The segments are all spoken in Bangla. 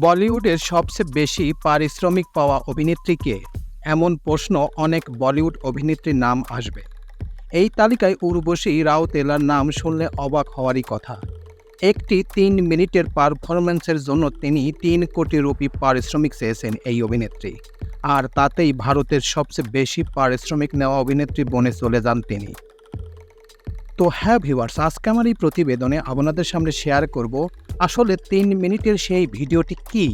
বলিউডের সবচেয়ে বেশি পারিশ্রমিক পাওয়া অভিনেত্রীকে? এমন প্রশ্ন অনেক বলিউড অভিনেত্রীর নাম আসবে। এই তালিকায় উর্বশী রাউতেলার নাম শুনলে অবাক হওয়ারই কথা। একটি তিন মিনিটের পারফরম্যান্সের জন্য তিনি তিন কোটি রুপি পারিশ্রমিক চেয়েছেন এই অভিনেত্রী। আর তাতেই ভারতের সবচেয়ে বেশি পারিশ্রমিক নেওয়া অভিনেত্রী বনে চলে যান তিনি। তো হ্যাঁ ভিউয়ার্স, আজকে আমার এই প্রতিবেদনে আপনাদের সামনে শেয়ার করব আসলে তিন মিনিটের সেই ভিডিওটি কি?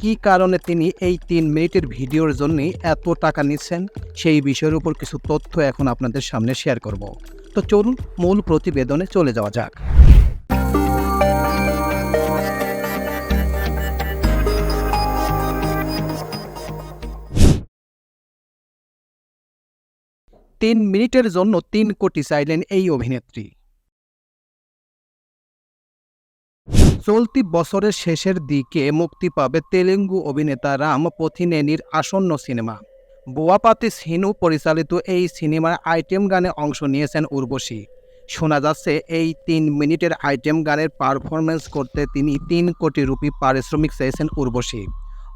কি কারণে তিনি এই তিন মিনিটের ভিডিওর জন্য এত টাকা নিচ্ছেন? সেই বিষয়ের উপর কিছু তথ্য এখন আপনাদের সামনে শেয়ার করব। তো চলুন মূল প্রতিবেদনে চলে যাওয়া যাক। তিন মিনিটের জন্য তিন কোটি চাইলেন এই অভিনেত্রী। চলতি বছরের শেষের দিকে মুক্তি পাবে তেলেঙ্গু অভিনেতা রাম পথিনেনির আসন্ন সিনেমা। বোয়াপাতি সিনু পরিচালিত এই সিনেমার আইটেম গানে অংশ নিয়েছেন উর্বশী। শোনা যাচ্ছে এই তিন মিনিটের আইটেম গানের পারফরমেন্স করতে তিনি তিন কোটি রুপি পারিশ্রমিক চেয়েছেন উর্বশী।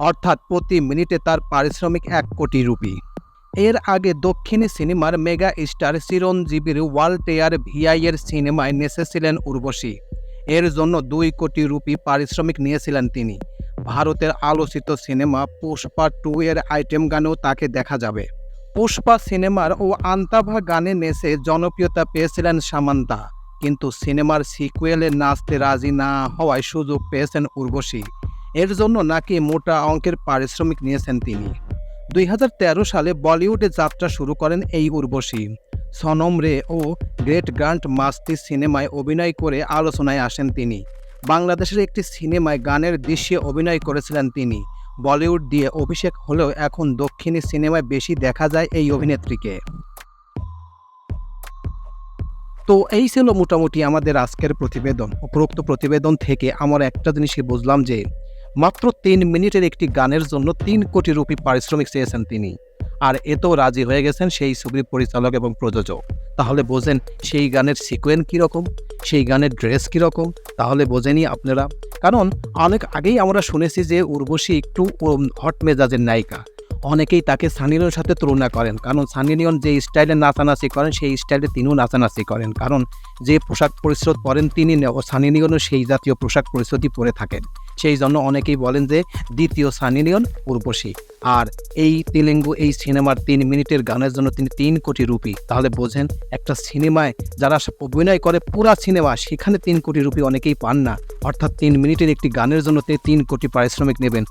অর্থাৎ প্রতি মিনিটে তার পারিশ্রমিক এক কোটি রুপি। এর আগে দক্ষিণী সিনেমার মেগা স্টার চিরঞ্জীবীর ওয়ালটেয়ার ভিআইয়ের সিনেমায় নেচেছিলেন উর্বশী। এর জন্য দুই কোটি রুপি পারিশ্রমিক নিয়েছিলেন তিনি। ভারতের আলোচিত সিনেমা পুষ্পা টু এর আইটেম গানেও তাকে দেখা যাবে। পুষ্পা সিনেমার ও আন্তাভা গানে নেচে জনপ্রিয়তা পেয়েছিলেন সামান্তা। কিন্তু সিনেমার সিকুয়েলে নাচতে রাজি না হওয়ায় সুযোগ পেয়েছেন উর্বশী। এর জন্য নাকি মোটা অঙ্কের পারিশ্রমিক নিয়েছেন তিনি। দুই হাজার তেরো সালে বলিউডে যাত্রা শুরু করেন এই উর্বশী। সনম রে ও গ্রেট গ্রান্ট মাস্তি সিনেমায় অভিনয় করে আলোচনায় আসেন তিনি। বাংলাদেশের একটি সিনেমায় গানের দৃশ্যে অভিনয় করেছিলেন তিনি। বলিউড দিয়ে অভিষেক হলেও এখন দক্ষিণী সিনেমায় বেশি দেখা যায় এই অভিনেত্রীকে। তো এই ছিল মোটামুটি আমাদের আজকের প্রতিবেদন। উপরোক্ত প্রতিবেদন থেকে আমার একটা জিনিসই বুঝলাম যে মাত্র তিন মিনিটের একটি গানের জন্য তিন কোটি রুপি পারিশ্রমিক চেয়েছেন তিনি। আর এতেও রাজি হয়ে গেছেন সেই ছবির পরিচালক এবং প্রযোজক। তাহলে বোঝেন সেই গানের সিকোয়েন্স কীরকম, সেই গানের ড্রেস কীরকম, তাহলে বোঝেনি আপনারা। কারণ অনেক আগেই আমরা শুনেছি যে উর্বশী একটু হট মেজাজের নায়িকা। অনেকেই তাকে সানিলিওনের সাথে তুলনা করেন। কারণ সানিলিওন যে স্টাইলে নাচানাচি করেন, সেই স্টাইলে তিনিও নাচানাচি করেন। কারণ যে পোশাক পরিচ্ছদ পরেন, তিনি সানিলিওনও সেই জাতীয় পোশাক পরিচ্ছদই পরে থাকেন। সেই জন্য অনেকেই বলেন যে দ্বিতীয় সানি লিওন উর্বশী। আর এই তেলেঙ্গু এই সিনেমার তিন মিনিটের গানের জন্য তিনি তিন কোটি রুপি। তাহলে বোঝেন, একটা সিনেমায় যারা অভিনয় করে, পুরা সিনেমা, সেখানে তিন কোটি রুপি অনেকেই পান না। অর্থাৎ তিন মিনিটের একটি গানের জন্য তিনি তিন কোটি পারিশ্রমিক নেবেন।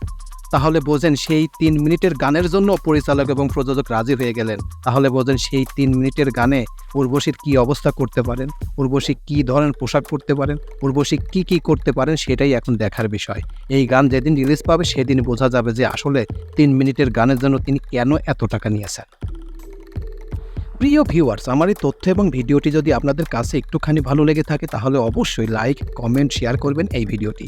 তাহলে বোঝেন সেই তিন মিনিটের গানের জন্য পরিচালক এবং প্রযোজক রাজি হয়ে গেলেন। তাহলে বোঝেন সেই তিন মিনিটের গানে উর্বশীর কি অবস্থা করতে পারেন? উর্বশী কি ধরনের পোশাক করতে পারেন? উর্বশী কি কি করতে পারেন সেটাই এখন দেখার বিষয়। এই গান যেদিন রিলিজ পাবে সেদিন বোঝা যাবে যে আসলে তিন মিনিটের গানের জন্য তিনি কেন এত টাকা নিয়েছেন। প্রিয় ভিউয়ার্স, আমার এই তথ্য এবং ভিডিওটি যদি আপনাদের কাছে একটুখানি ভালো লেগে থাকে তাহলে অবশ্যই লাইক, কমেন্ট, শেয়ার করবেন এই ভিডিওটি।